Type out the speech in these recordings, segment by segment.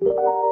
ส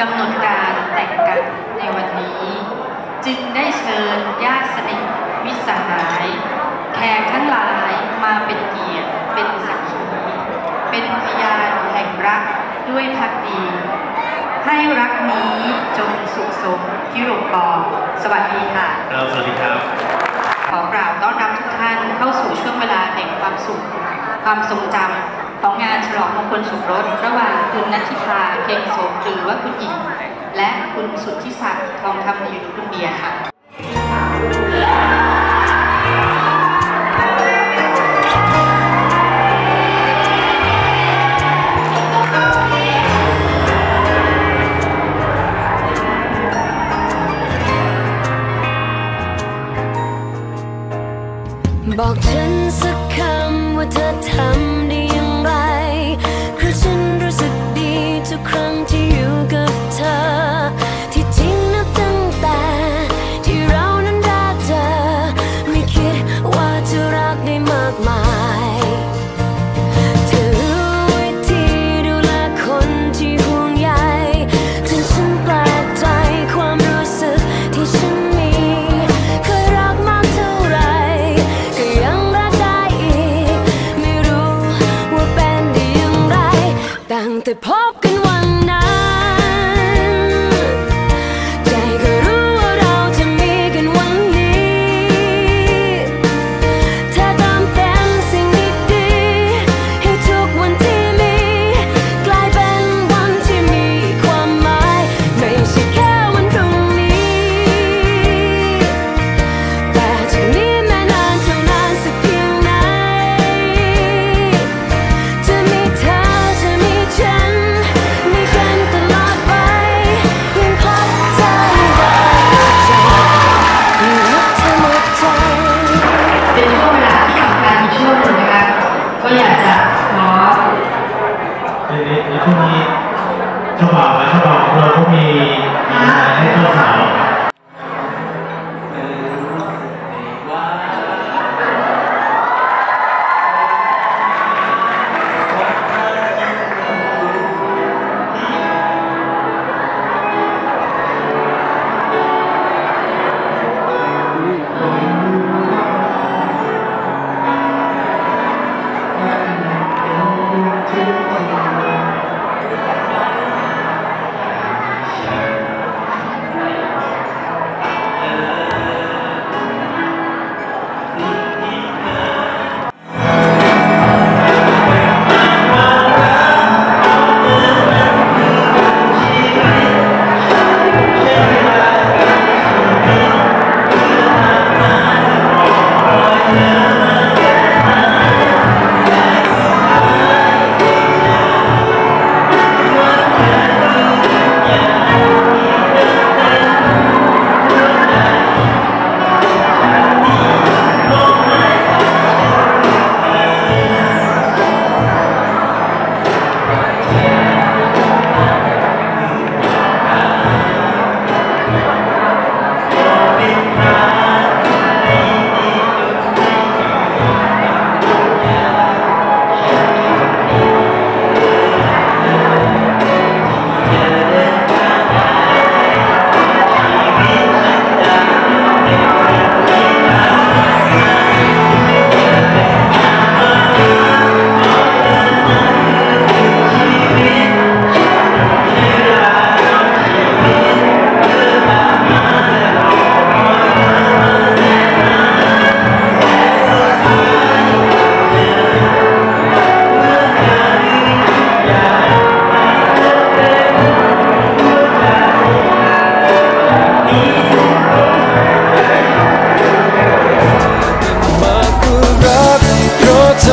กำหนดการแต่งกันในวันนี้ จึงได้เชิญญาติสนิทมิตรสหาย แขกทั้งหลายมาเป็นเกียรติเป็นสักขีเป็นพยานแห่งรักด้วยพักดี ให้รักนี้จงสุขสมที่รูปกองสวัสดีค่ะครับสวัสดีครับ ขอกล่าวต้อนรับทุกท่านเข้าสู่ช่วงเวลาแห่งความสุข ความทรงจำของงาน ฉลองมงคลสมรส ระหว่างคุณนัทธิพาเพ็งโสมหรือว่าคุณหญิง และคุณสุทธิศักดิ์ทองคำอยู่คุณเบียร์ค่ะ ตั้งแช่วงนี้เจ้าบ่าวและเจ้าบ่าวของเราก็มีมีอะไรให้เจ้าสาว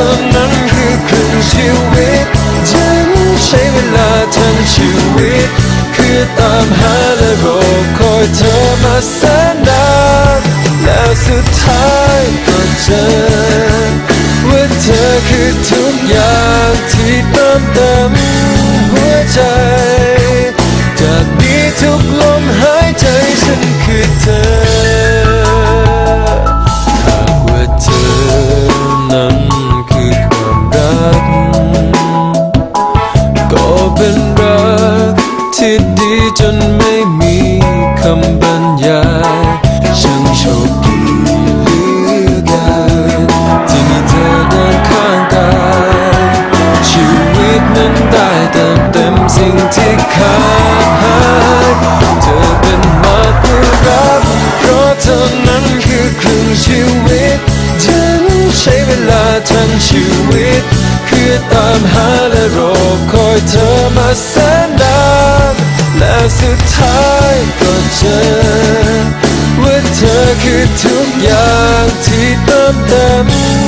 ท่านั้นคือคืนชีวิต ฉันใช้เวลาทั้งชีวิต คือตามหาและรอคอยเธอมาแสนนานแล้วสุดท้ายก็เจอว่าเธอคือทุกอย่างที่เติมเต็มหัวใจ จากนี้ทุกลม ทั้งชีวิต คือตามหาและรอคอยเธอมาแสนนานและสุดท้ายก็เจอว่าเธอคือทุกอย่างที่เติมเต็ม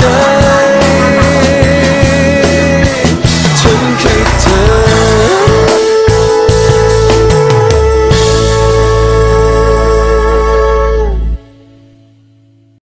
return